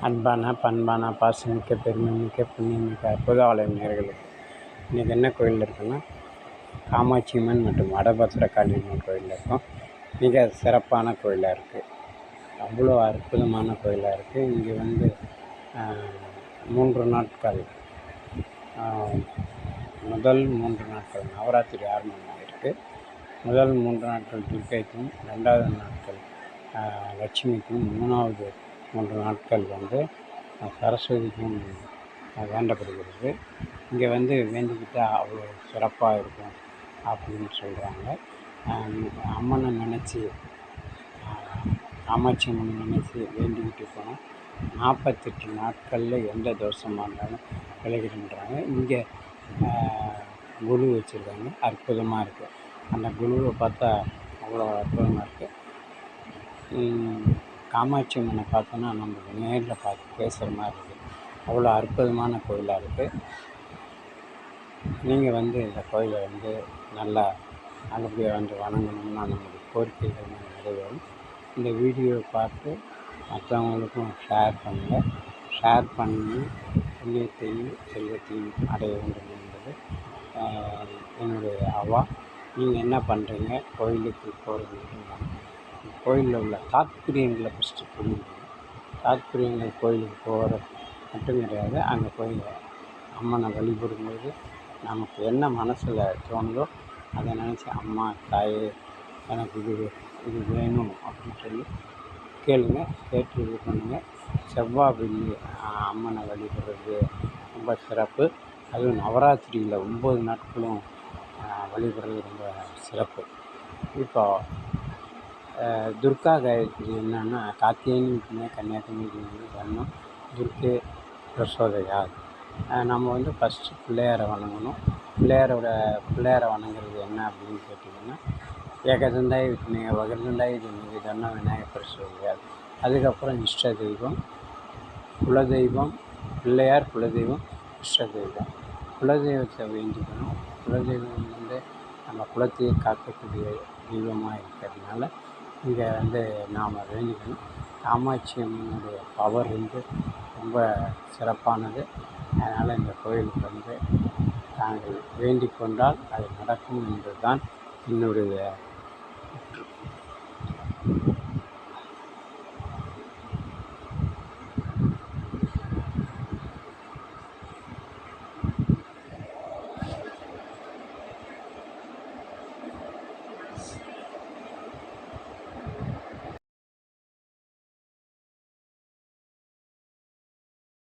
அன்பான பண்பான பாசமிக்க பெருமைமிக்க புண்ணியமிக்க அற்புத நேர்களுக்கு இன்றைக்கி என்ன கோயில் இருக்குன்னா காமாட்சி அம்மன் மற்றும் வடபத்திரகாளி அம்மன் கோயில் இருக்கும். மிக சிறப்பான கோயிலாக இருக்குது அவ்வளோ அற்புதமான கோயிலாக இருக்குது இங்கே வந்து மூன்று நாட்கள் முதல் மூன்று நாட்கள் நவராத்திரி ஆரம்பமாக இருக்குது முதல் மூன்று நாட்கள் துர்க்கைக்கும் ரெண்டாவது நாட்கள் லட்சுமிக்கும் மூணாவது மூன்று நாட்கள் வந்து சரஸ்வதிக்கும் வேண்டப்படுகிறது. இங்கே வந்து வேண்டிக்கிட்டால் அவ்வளோ சிறப்பாக இருக்கும் அப்படின்னு சொல்கிறாங்க அம்மனை நினச்சி காமாட்சி அம்மனை நினச்சி வேண்டிக்கிட்டு போனால் நாற்பத்தெட்டு நாட்களில் எந்த தோஷமாக இருந்தாலும் விளையிடுன்றாங்க இங்கே குழு வச்சுருக்காங்க. அற்புதமாக இருக்குது அந்த குழுவை பார்த்தா அவ்வளோ அற்புதமாக இருக்குது காமாட்சி அம்மனை பார்த்தோன்னா நம்ம நேரில் பார்த்து பேசுகிற மாதிரி இருக்குது அவ்வளோ அற்புதமான கோயிலாக இருக்குது நீங்கள் வந்து இந்த கோயிலை வந்து நல்லா நல்லபடியாக வந்து வணங்கணும்னா நம்மளுடைய கோரிக்கைகள் நிறைவேறும். இந்த வீடியோவை பார்த்து மற்றவங்களுக்கும் ஷேர் பண்ணுங்கள் ஷேர் பண்ணி புண்ணியத்தையும் செல்வத்தையும் அடைய வேண்டும் என்பது என்னுடைய அவா நீங்கள் என்ன பண்ணுறீங்க கோயிலுக்கு போகிறீங்க கோயிலில் உள்ள தாத்பரியங்களை ஃபஸ்ட்டு புரிஞ்சுக்கணும். தாத்பரியங்கள் கோயிலுக்கு போகிற மட்டும் கிடையாது அங்கே போய் அம்மனை வழிபடும்போது நமக்கு என்ன மனசில் தோணுதோ அதை நினச்சி அம்மா தாயே எனக்கு இது இது வேணும் அப்படின்னு சொல்லி கேளுங்க கேட்டு இது பண்ணுங்கள் செவ்வாய் வெள்ளி அம்மனை வழிபடுறது ரொம்ப சிறப்பு. அதுவும் நவராத்திரியில் ஒம்பது நாட்களும் வழிபடுறது ரொம்ப சிறப்பு. இப்போ துர்கா காயத்ரி என்னென்னா கார்த்திகேயன் கன்னியாகுமரி வரணும் துர்க்கே பிரசோதையார் நம்ம வந்து ஃபஸ்ட்டு பிள்ளையாரை வணங்கணும். பிள்ளையாரோட பிள்ளையாரை வணங்குறது என்ன அப்படின்னு கேட்டிங்கன்னா ஏகதந்தாய் விக்னேய வகதந்தாய் திமிகி தன்ன விநாயகர் பிரசோதையார் அதுக்கப்புறம் இஷ்ட தெய்வம் குலதெய்வம் பிள்ளையார் குலதெய்வம் இஷ்ட தெய்வம் குலதெய்வத்தை வேண்டிக்கணும். குலதெய்வம் வந்து நம்ம குலத்தையே காக்கக்கூடிய தெய்வமாக இருக்கிறதுனால இதை வந்து நாம் வேண்டிக்கணும் காமாட்சி பவர் வந்து ரொம்ப சிறப்பானது. அதனால் இந்த கோயிலுக்கு வந்து நாங்கள் வேண்டிக் கொண்டால் அது நடக்கும் என்று தான் என்னுடைய